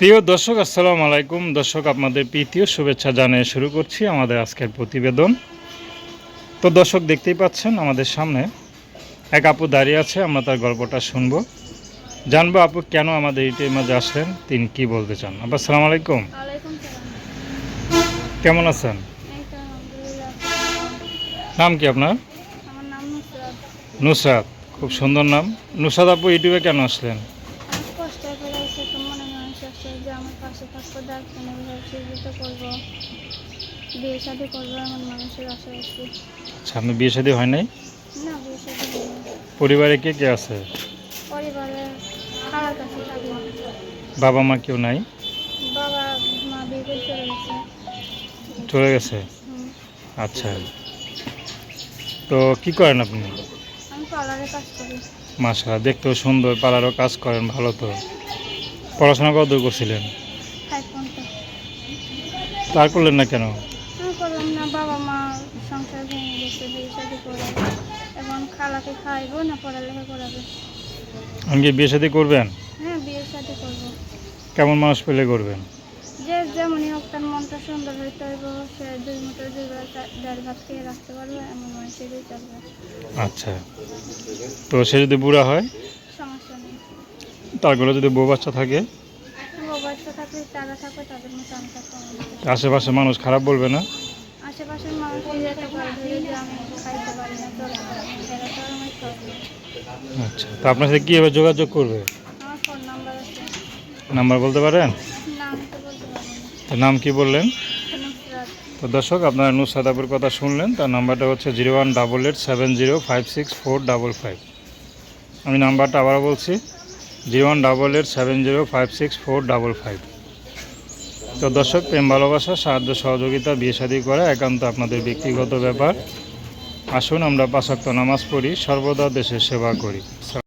প্রিয় দর্শক আসসালামু আলাইকুম। দর্শক আপনাদের প্রীতীয় শুভেচ্ছা জানিয়ে শুরু করছি আমাদের আজকের প্রতিবেদন। তো দর্শক দেখতেই পাচ্ছেন আমাদের সামনে এক আপু দাঁড়িয়ে আছে আমরা তার গল্পটা শুনব। জানব আপু কেন আমাদের ইউটিউবের মাঝে আসলেন তিনি কি বলতে চান? আপু আসসালামু আলাইকুম। কেমন আছেন? নাম কি আপনার? নুসরাত। নুসরাত খুব সুন্দর নাম। নুসরাত আপু ইউটিউবে কেন আসলেন অনেক কষ্ট করে এসে তো আছে যে আমার পাশে থাকব ডাক্তার সহযোগিত করব। বিয়ে শাদি করব এমন মানুষের আশা আছে আচ্ছা আপনি বিয়ে শাদী হয় নাই? না বিয়ে শাদি। পরিবারে কে কে আছে? পরিবারের খারাপ কাছে থাকি বাবা মা কেউ নাই? বাবা মা বিয়ে করে চলে গেছে। চলে গেছে? আচ্ছা। তো কি করেন আপনি? আমি পার্লারে কাজ করি। মাসা দেখতেও সুন্দর পাড়ারও কাজ করেন ভালো তো। পড়াশোনা কত দূর করছিলেন? তার করলেন না কেন? করলাম না বাবা মা সংসার ভেঙে গেছে বিয়ে শাদি করে। এখন খালাকে খাইবো না পড়ালেখা করাবে। কি বিয়ে শাদী করবেন? হ্যাঁ বিয়ে শাদি করব। কেমন মানুষ পেলে করবেন? যে যেমনই হোক তার মনটা সুন্দর হইতে হইব সে দুই মুঠো দুই ডাল ভাত খেয়ে রাখতে পারবে এমন মানুষেরই চলবে আচ্ছা। তো সে যদি বুড়া হয়? তারগুলো যদি বউ বাচ্চা থাকে। আশেপাশে মানুষ খারাপ বলবে না? আচ্ছা তো আপনার সাথে কীভাবে যোগাযোগ করবে? নাম্বার বলতে পারেন? নাম কি বললেন? তো দর্শক আপনারা নুসরাত আপুর কথা শুনলেন তার নাম্বারটা হচ্ছে zero one double eight seven zero five six four double five. আমি নাম্বারটা আবারও বলছি। Zero one double eight seven zero five six four double five. তো দর্শক, প্রেম ভালোবাসা, সাহায্য সহযোগিতা, বিয়ে শাদী করা একান্ত আপনাদের ব্যক্তিগত ব্যাপার। আসুন আমরা পাশাক্ত নামাজ পড়ি, সর্বদা দেশের সেবা করি।